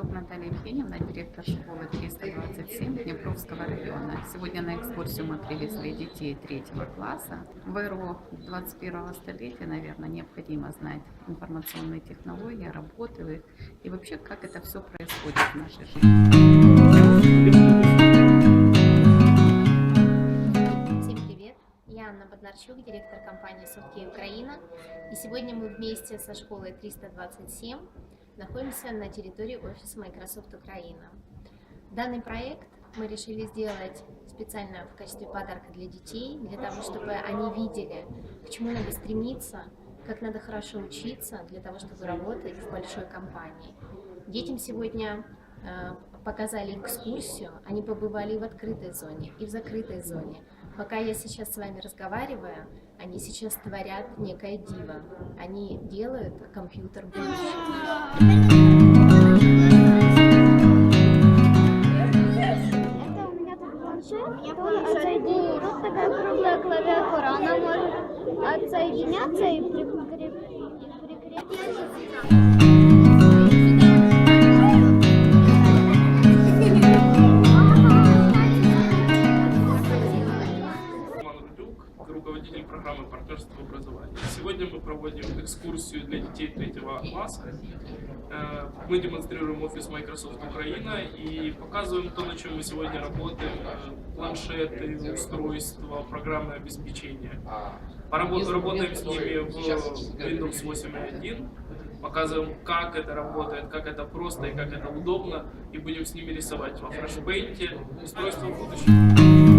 Стасюк Наталья Евгеньевна, директор школы 327 Днепровского района. Сегодня на экскурсию мы привезли детей третьего класса. В эру 21 столетия, наверное, необходимо знать информационные технологии, работы их и вообще, как это все происходит в нашей жизни. Всем привет! Я Анна Боднарчук, директор компании Софткей Украина. И сегодня мы вместе со школой 327 находимся на территории офиса Microsoft Украина. Данный проект мы решили сделать специально в качестве подарка для детей, для того, чтобы они видели, к чему надо стремиться, как надо хорошо учиться для того, чтобы работать в большой компании. Детям сегодня э, показали экскурсию, они побывали и в открытой зоне, и в закрытой зоне. Пока я сейчас с вами разговариваю, они сейчас творят некое диво. Они делают компьютер будущего. Это у меня тут планшет, тут, отсоедини- тут такая круглая клавиатура, она может отсоединяться и прикреп- и прикрепить. Роман Рудюк, руководитель программы партнерства в образовании. Сегодня мы проводим экскурсию для детей третьего класса. Э, Мы демонстрируем офис Microsoft Украина и показываем то, на чем мы сегодня работаем. Э, Планшеты, устройства, программное обеспечение. Работаем с ними в Windows 8.1. Показываем, как это работает, как это просто и как это удобно. И будем с ними рисовать во фрешпейнте устройство будущего.